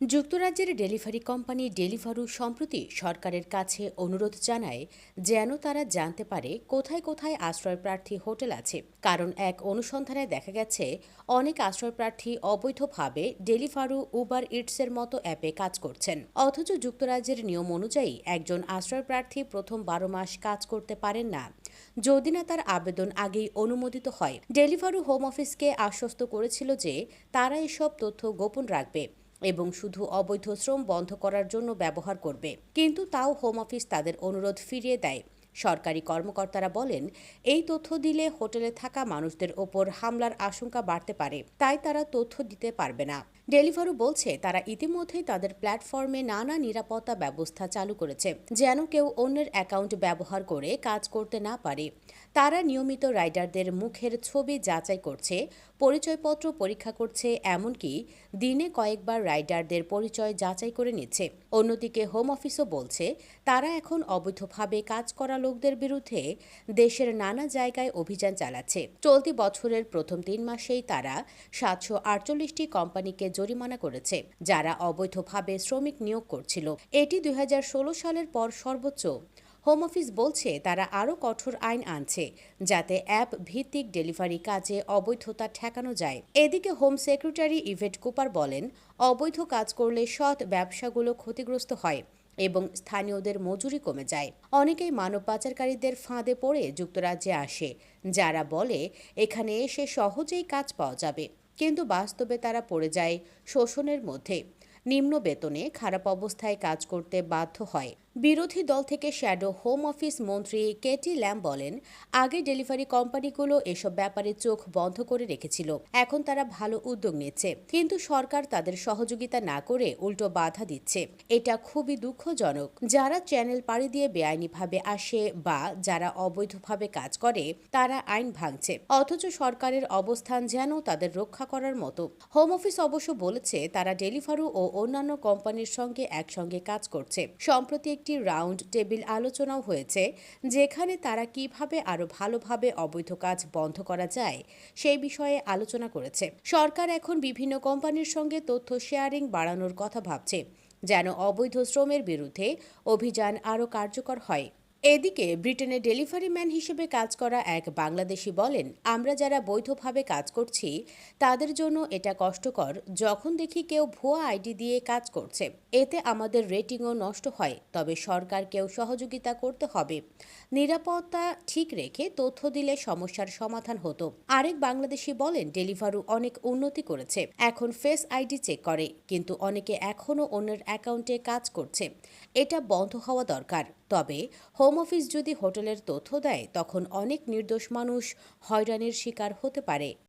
যুক্তরাজ্যের delivery company Deliveroo সম্প্রতি সরকারের কাছে অনুরোধ জানায় যেন তারা জানতে পারে কোথায় কোথায় আশ্রয়প্রার্থী হোটেল আছে। কারণ এক অনুসন্ধানে দেখা গেছে, অনেক আশ্রয়প্রার্থী অবৈধভাবে ডেলিভারু উবার ইটসের মতো অ্যাপে কাজ করছেন। অথচ যুক্তরাজ্যের নিয়ম অনুযায়ী একজন আশ্রয়প্রার্থী প্রথম বারো মাস কাজ করতে পারেন না। যদি না তার আবেদন আগেই অনুমোদিত হয়, ডেলিভারু হোম অফিসকে আশ্বস্ত করেছিল যে তারা এসব তথ্য গোপন রাখবে। এবং শুধু অবৈধ শ্রম বন্ধ করার জন্য ব্যবহার করবে। কিন্তু তাও হোম অফিস তাদের অনুরোধ ফিরিয়ে দেয়। সরকারি কর্মকর্তারা বলেন, এই তথ্য দিলে হোটেলে থাকা মানুষদের ওপর হামলার আশঙ্কা বাড়তে পারে। তাই তারা তথ্য দিতে পারবে না। ডেলিভারু বলছে, তারা ইতিমধ্যেই তাদের প্ল্যাটফর্মে নানা নিরাপত্তা ব্যবস্থা চালু করেছে, যেন কেউ অন্যের অ্যাকাউন্ট ব্যবহার করে কাজ করতে না পারে। তারা নিয়মিত রাইডারদের মুখের ছবি যাচাই করছে, পরিচয়পত্র পরীক্ষা করছে, এমনকি দিনে কয়েকবার রাইডারদের পরিচয় যাচাই করে নিচ্ছে। অন্যদিকে হোম অফিসও বলছে, তারা এখন অবৈধভাবে কাজ করা লোকদের বিরুদ্ধে দেশের নানা জায়গায় অভিযান চালাচ্ছে। চলতি বছরের প্রথম তিন মাসেই তারা সাতশো আটচল্লিশটি কোম্পানিকে জরিমানা করেছে, যারা অবৈধভাবে শ্রমিক নিয়োগ করছিল। এটি দুই সালের পর সর্বোচ্চ। হোম অফিস বলছে, তারা আরও কঠোর আইন আনছে, যাতে অ্যাপ ভিত্তিক ডেলিভারি কাজে অবৈধতা ঠেকানো যায়। এদিকে হোম সেক্রেটারি ইভেট কুপার বলেন, অবৈধ কাজ করলে সৎ ব্যবসাগুলো ক্ষতিগ্রস্ত হয়। এবং স্থানীয়দের মজুরি কমে যায়। অনেকেই মানব পাচারকারীদের ফাঁদে পড়ে যুক্তরাজ্যে আসে, যারা বলে এখানে এসে সহজেই কাজ পাওয়া যাবে। কিন্তু বাস্তবে তারা পড়ে যায় শোষণের মধ্যে। নিম্ন বেতনে খারাপ অবস্থায় কাজ করতে বাধ্য হয়। বিরোধী দল থেকে শ্যাডো হোম অফিস মন্ত্রী কেটি ল্যাম বলেন, আগে ডেলিভারি কোম্পানিগুলো এসব ব্যাপারে চোখ বন্ধ করে রেখেছিল, এখন তারা ভালো উদ্যোগ নিচ্ছে। কিন্তু সরকার তাদের সহযোগিতা না করে উল্টো বাধা দিচ্ছে। এটা খুবই দুঃখজনক। যারা চ্যানেল পাড়ি দিয়ে বেআইনিভাবে আসে বা যারা অবৈধভাবে কাজ করে, তারা আইন ভাঙছে। অথচ সরকারের অবস্থান যেন তাদের রক্ষা করার মতো। হোম অফিস অবশ্য বলেছে, তারা ডেলিভারু ও অন্যান্য কোম্পানির সঙ্গে একসঙ্গে কাজ করছে। সম্প্রতি একটি রাউন্ড টেবিল আলোচনাও হয়েছে, যেখানে তারা কীভাবে আরও ভালোভাবে অবৈধ কাজ বন্ধ করা যায় সেই বিষয়ে আলোচনা করেছে। সরকার এখন বিভিন্ন কোম্পানির সঙ্গে তথ্য শেয়ারিং বাড়ানোর কথা ভাবছে, যেন অবৈধ শ্রমের বিরুদ্ধে অভিযান আরও কার্যকর হয়। এদিকে ব্রিটেনে ডেলিভারি ম্যান হিসেবে কাজ করা এক বাংলাদেশি বলেন, আমরা যারা বৈধভাবে কাজ করছি, তাদের জন্য এটা কষ্টকর যখন দেখি কেউ ভুয়া আইডি দিয়ে কাজ করছে। এতে আমাদের রেটিংও নষ্ট হয়, তবে সরকারকেও সহযোগিতা করতে হবে। নিরাপত্তা ঠিক রেখে তথ্য দিলে সমস্যার সমাধান হতো। আরেক বাংলাদেশি বলেন ডেলিভারু অনেক উন্নতি করেছে, এখন ফেস আইডি চেক করে, কিন্তু অনেকে এখনও অন্যের অ্যাকাউন্টে কাজ করছে। এটা বন্ধ হওয়া দরকার। তবে হোম অফিস যদি হোটেলের তথ্য দেয়, তখন অনেক নির্দোষ মানুষ হয়রানির শিকার হতে পারে।